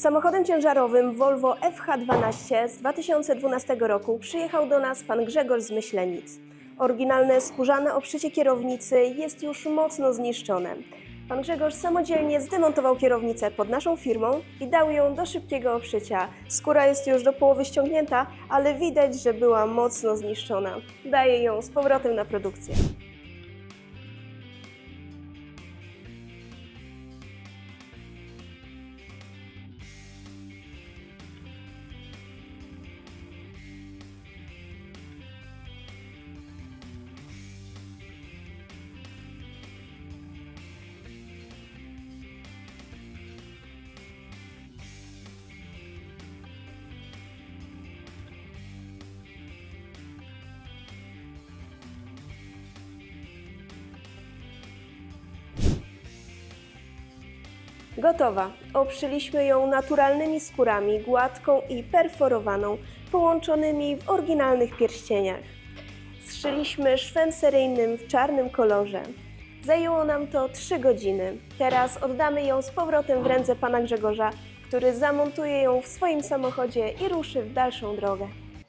Samochodem ciężarowym Volvo FH12 z 2012 roku przyjechał do nas pan Grzegorz z Myślenic. Oryginalne skórzane obszycie kierownicy jest już mocno zniszczone. Pan Grzegorz samodzielnie zdemontował kierownicę pod naszą firmą i dał ją do szybkiego obszycia. Skóra jest już do połowy ściągnięta, ale widać, że była mocno zniszczona. Daje ją z powrotem na produkcję. Gotowa. Obszyliśmy ją naturalnymi skórami, gładką i perforowaną, połączonymi w oryginalnych pierścieniach. Zszyliśmy szwem seryjnym w czarnym kolorze. Zajęło nam to 3 godziny. Teraz oddamy ją z powrotem w ręce pana Grzegorza, który zamontuje ją w swoim samochodzie i ruszy w dalszą drogę.